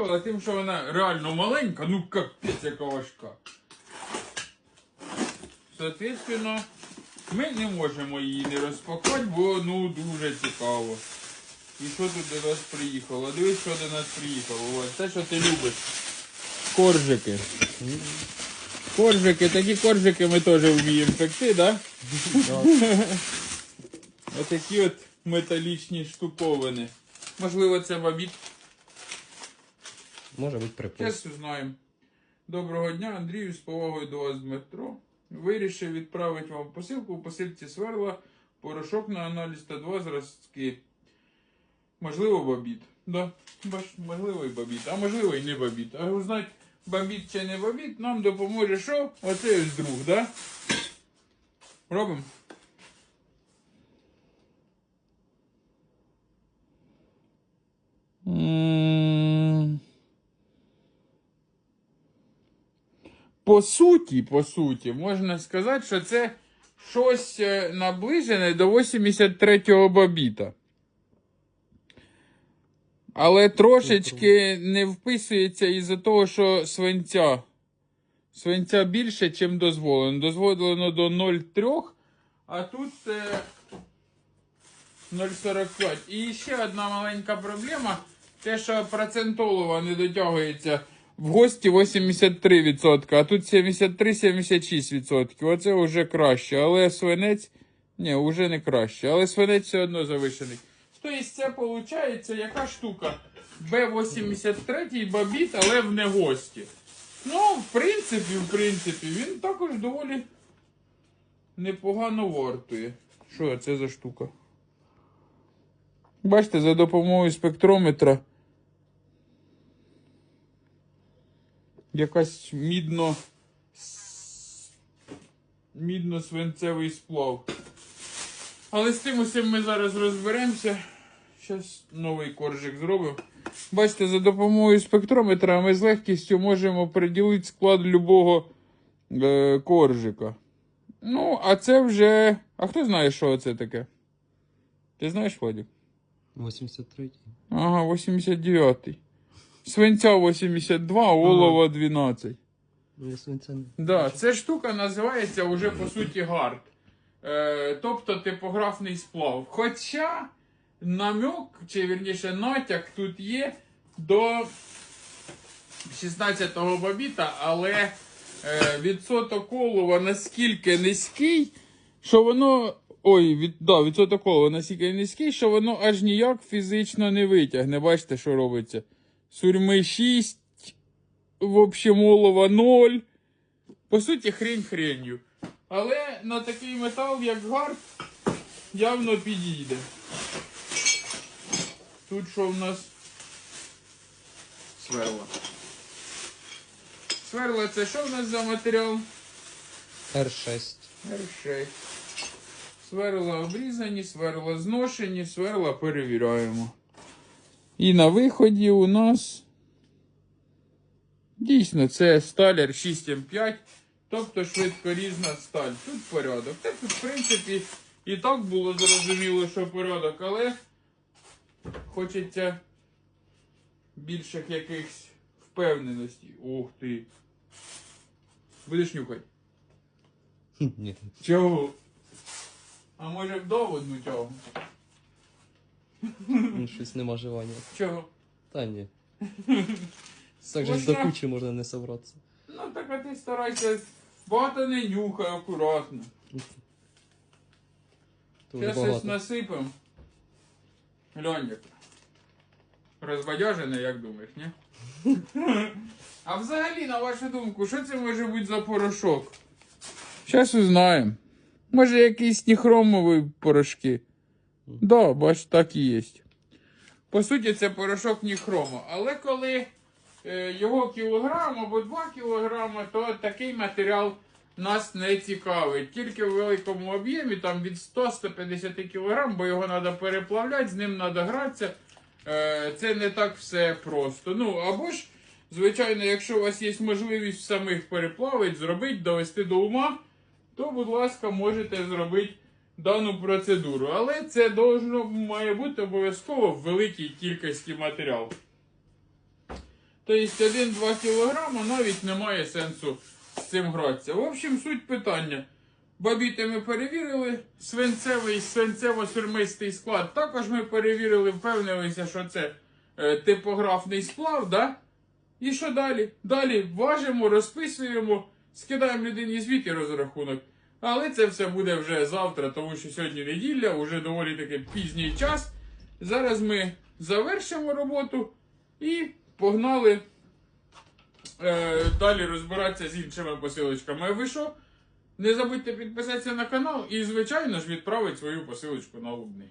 зацікавила тим, що вона реально маленька, ну капець яка важка. Соответственно, ми не можемо її не розпакувати, бо ну дуже цікаво. І що тут до нас приїхало? Дивись, що до нас приїхало. Ось те, що ти любиш. Коржики. Коржики, такі коржики ми теж вміємо пекти, так? Отакі от металічні штуковини. Можливо, це бабіт. Може бути припис. Зараз узнаємо. Доброго дня, Андрію, з повагою до вас Дмитро. Вирішив відправити вам посилку у посилці сверла, порошок на аналіз та два зразки. Можливо, бабіт. Да, бач, можливо і бабіт, а можливо і не бабіт. А узнати, бабіт чи не бабіт, нам допоможе що? Оцей ось друг, да? Робимо? По суті, по суті, можна сказати, що це щось е, наближене до 83-го бабіта. Але трошечки не вписується із-за того, що свинця. Свинця більше, чим дозволено. Дозволено до 0,3, а тут е, 0,45. І ще одна маленька проблема. Те, що процентолова не дотягується в гості 83%, а тут 73-76%. Оце вже краще. Але свинець. Ні, вже не краще. Але свинець все одно завишений. Тобто це виходить, яка штука? Б83 бабіт, але в негості. Ну, в принципі, в принципі, він також доволі непогано вартує. Що це за штука? Бачите, за допомогою спектрометра якась мідно мідно-свинцевий сплав. Але з тим усім ми зараз розберемося. Зараз новий коржик зробимо. Бачите, за допомогою спектрометра ми з легкістю можемо приділити склад любого е, коржика. Ну, а це вже. А хто знає, що це таке? Ти знаєш, Владик? 83-й. Ага, 89-й. Свинця 82, олова 12. Ну, свинця не. Да, ця штука називається уже по суті гард. Е, тобто типографний сплав. Хоча намек, чи вірніше натяк тут є до 16-го бабіта, але е, відсоток олова наскільки низький, що воно. Ой, від, да, відсоток олова настільки низький, що воно аж ніяк фізично не витягне. Бачите, що робиться? Сурми 6, в общем, олова 0. По суті, хрень хренью. Але на такий метал, як гард, явно підійде. Тут що в нас? Сверла. Сверла це що в нас за матеріал? R6. R6. Сверла обрізані, сверла зношені, сверла перевіряємо. І на виході у нас. Дійсно, це сталяр 6М5, тобто швидкорізна сталь. Тут порядок. Та тут, в принципі, і так було зрозуміло, що порядок, але хочеться більших якихось впевненостей. Ух ти. Будеш нюхати? Ні. Чого? А може в доводну чого? Ну, щось нема желання. Чого? Та ні. Так же Можна? до кучі можна не собратися. Ну так а ти старайся багато не нюхай акуратно. Дуже Зараз ось багато. насипем. Льондик. Розбадяжений, як думаєш, ні? а взагалі, на вашу думку, що це може бути за порошок? Зараз узнаємо. Може якісь ніхромові порошки. Да, бач, так і є. По суті, це порошок ніхромо. Але коли е, його кілограм або 2 кілограми, то такий матеріал нас не цікавить. Тільки в великому об'ємі, там від 100-150 кг, бо його треба переплавляти, з ним треба гратися. Е, це не так все просто. Ну, або ж, звичайно, якщо у вас є можливість самих переплавити, зробити, довести до ума, то, будь ласка, можете зробити дану процедуру. Але це должно, має бути обов'язково в великій кількості матеріалу. Тобто 1-2 кілограма навіть немає сенсу з цим гратися. В общем, суть питання. Бабіти ми перевірили, свинцевий, свинцево-сурмистий склад. Також ми перевірили, впевнилися, що це е, типографний сплав, да? І що далі? Далі важимо, розписуємо, скидаємо людині звіт і розрахунок. Але це все буде вже завтра, тому що сьогодні неділя, вже доволі таки пізній час. Зараз ми завершимо роботу і погнали е, далі розбиратися з іншими посилочками. А ви що? Не забудьте підписатися на канал і, звичайно ж, відправити свою посилочку на Лубний.